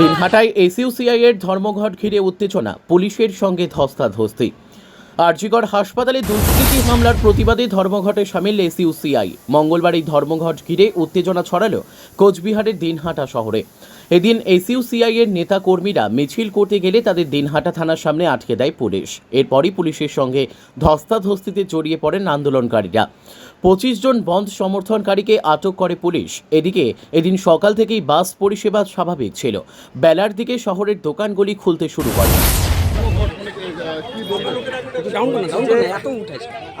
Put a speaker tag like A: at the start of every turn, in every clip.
A: দিনহাটায় এসইউসিআই এর ধর্মঘট ঘিরে উত্তেজনা, পুলিশের সঙ্গে ধস্তাধস্তি। আরজিগড় হাসপাতালে দুষ্কৃতি হামলার প্রতিবাদে ধর্মঘটে সামিল এসইউসিআই মঙ্গলবার এই ধর্মঘট ঘিরে উত্তেজনা ছড়ালো কোচবিহারের দিনহাটা শহরে। এদিন এসইউসিআই এর নেতা কর্মীরা মিছিল করতে গেলে তাদের দিনহাটা থানার সামনে আটকে দেয় পুলিশ। এরপরই পুলিশের সঙ্গে ধস্তাধস্তিতে জড়িয়ে পড়েন আন্দোলনকারীরা। পঁচিশ জন বন্ধ সমর্থনকারীকে আটক করে পুলিশ। এদিকে এদিন সকাল থেকেই বাস পরিষেবা স্বাভাবিক ছিল। বেলার দিকে শহরের দোকানগুলি খুলতে শুরু করে।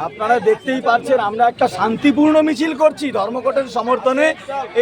B: আপনারা দেখতেই পাচ্ছেন, আমরা একটা শান্তিপূর্ণ মিছিল করছি ধর্মঘটের সমর্থনে।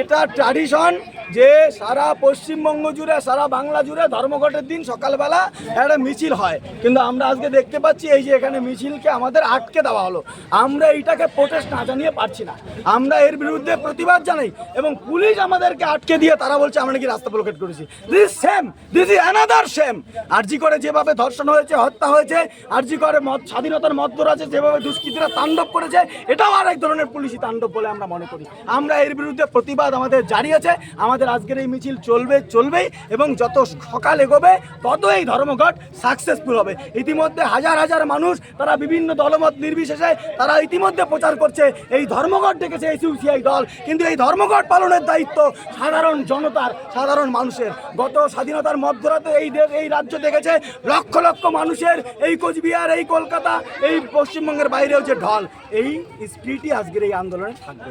B: এটা ট্র্যাডিশন যে সারা পশ্চিমবঙ্গ জুড়ে, সারা বাংলা জুড়ে ধর্মঘটের দিন সকালবেলা একটা মিছিল হয়। কিন্তু আমরা আজকে দেখতে পাচ্ছি, এই যে এখানে মিছিলকে আমাদের আটকে দেওয়া হলো। আমরা এইটাকে প্রোটেস্ট না জানিয়ে পারছি না। আমরা এর বিরুদ্ধে প্রতিবাদ জানাই এবং পুলিশ আমাদেরকে আটকে দিয়ে তারা বলছে, আমরা নাকি রাস্তা ব্লকেট করেছি। This same this is another same RG করে যেভাবে ধর্ষণ হয়েছে, হত্যা হয়েছে, আরজি করে মত স্বাধীনতার মধ্যরাজে যেভাবে দুষ্কৃতীরা তাণ্ডব করেছে, এটাও আর এক ধরনের পুলিশি তাণ্ডব বলে আমরা মনে করি। আমরা এর বিরুদ্ধে প্রতিবাদ আমাদের জারি আছে আমাদের আজকের এই মিছিল চলবে, চলবেই এবং যত সকাল এগোবে তত এই ধর্মঘট সাকসেসফুল হবে। ইতিমধ্যে হাজার হাজার মানুষ, তারা বিভিন্ন দলমত নির্বিশেষে তারা ইতিমধ্যে প্রচার করছে। এই ধর্মঘট ডেকেছে এসইউসিআই দল। কিন্তু এই ধর্মঘট পালনের দায়িত্ব সাধারণ জনতার, সাধারণ মানুষের। গত স্বাধীনতার মধ্যরাতে এই দেশ এই রাজ্য দেখেছে লক্ষ লক্ষ মানুষের। এই কোচবিহার, এই কলকাতা, এই পশ্চিমবঙ্গের বাইরেও যে ঢল, এই স্পিরিটই আজকের এই আন্দোলনে থাকবে।